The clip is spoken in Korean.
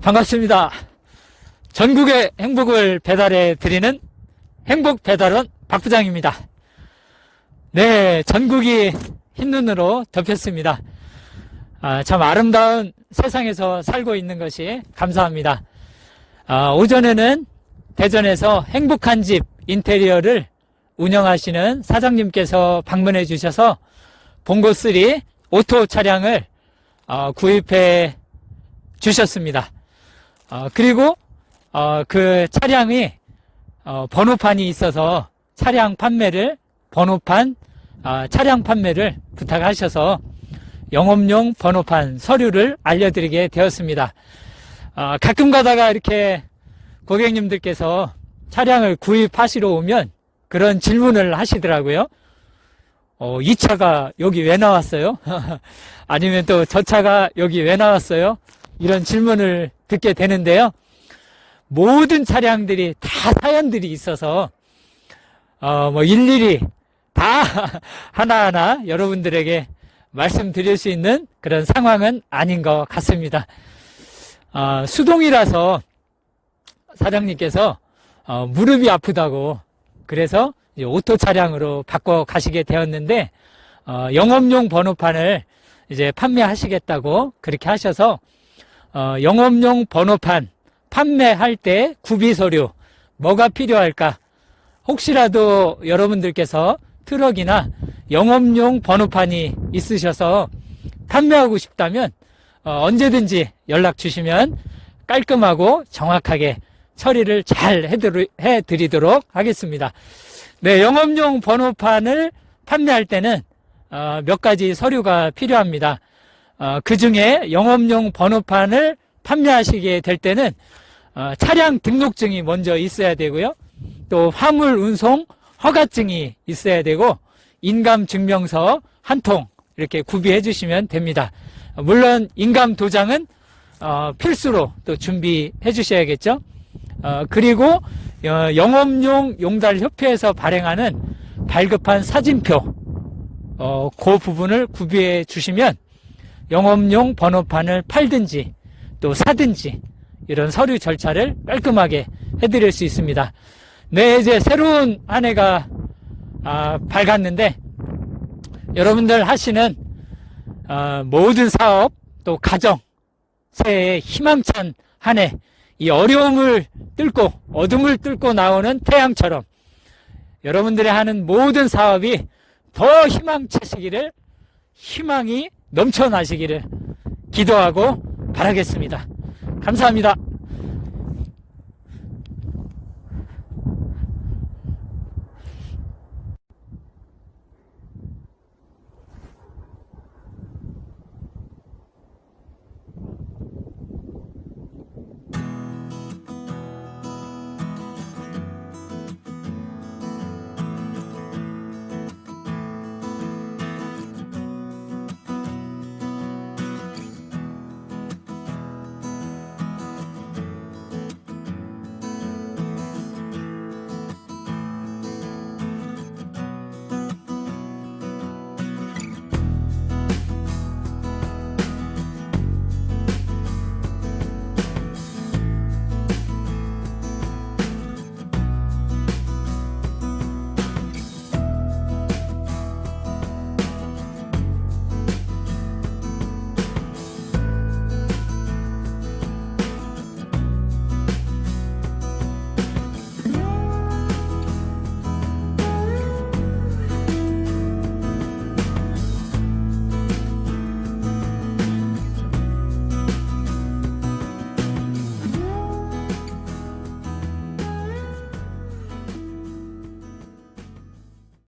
반갑습니다. 전국의 행복을 배달해 드리는 행복 배달원 박 부장입니다. 네, 전국이 흰 눈으로 덮였습니다. 아, 참 아름다운 세상에서 살고 있는 것이 감사합니다. 아, 오전에는 대전에서 행복한 집 인테리어를 운영하시는 사장님께서 방문해 주셔서 봉고3 오토 차량을 어, 구입해 주셨습니다. 어, 그리고 어, 그 차량이 어, 번호판이 있어서 차량 판매를 번호판 아, 차량 판매를 부탁하셔서 영업용 번호판 서류를 알려드리게 되었습니다. 아, 가끔 가다가 이렇게 고객님들께서 차량을 구입하시러 오면 그런 질문을 하시더라고요. 어, 이 차가 여기 왜 나왔어요? 아니면 또 저 차가 여기 왜 나왔어요? 이런 질문을 듣게 되는데요. 모든 차량들이 다 사연들이 있어서 어, 뭐 일일이 다 하나하나 여러분들에게 말씀드릴 수 있는 그런 상황은 아닌 것 같습니다. 어, 수동이라서 사장님께서 어, 무릎이 아프다고 그래서 오토 차량으로 바꿔 가시게 되었는데 어, 영업용 번호판을 이제 판매하시겠다고 그렇게 하셔서 어, 영업용 번호판 판매할 때 구비 서류 뭐가 필요할까? 혹시라도 여러분들께서 트럭이나 영업용 번호판이 있으셔서 판매하고 싶다면 어, 언제든지 연락 주시면 깔끔하고 정확하게 처리를 잘 해드리, 해드리도록 하겠습니다. 네, 영업용 번호판을 판매할 때는 어, 몇 가지 서류가 필요합니다. 어, 그 중에 영업용 번호판을 판매하시게 될 때는 어, 차량 등록증이 먼저 있어야 되고요. 또 화물 운송 허가증이 있어야 되고 인감 증명서 한 통 이렇게 구비해 주시면 됩니다. 어, 물론 인감 도장은 어, 필수로 또 준비해 주셔야겠죠. 어, 그리고 어, 영업용 용달 협회에서 발행하는 발급한 사진표 어, 그 부분을 구비해 주시면 영업용 번호판을 팔든지 또 사든지 이런 서류 절차를 깔끔하게 해드릴 수 있습니다. 네, 이제 새로운 한 해가 아, 밝았는데 여러분들 하시는 어, 모든 사업 또 가정 새해 희망찬 한 해 이 어려움을 뚫고 어둠을 뚫고 나오는 태양처럼 여러분들이 하는 모든 사업이 더 희망차시기를 희망이 넘쳐나시기를 기도하고 바라겠습니다. 감사합니다.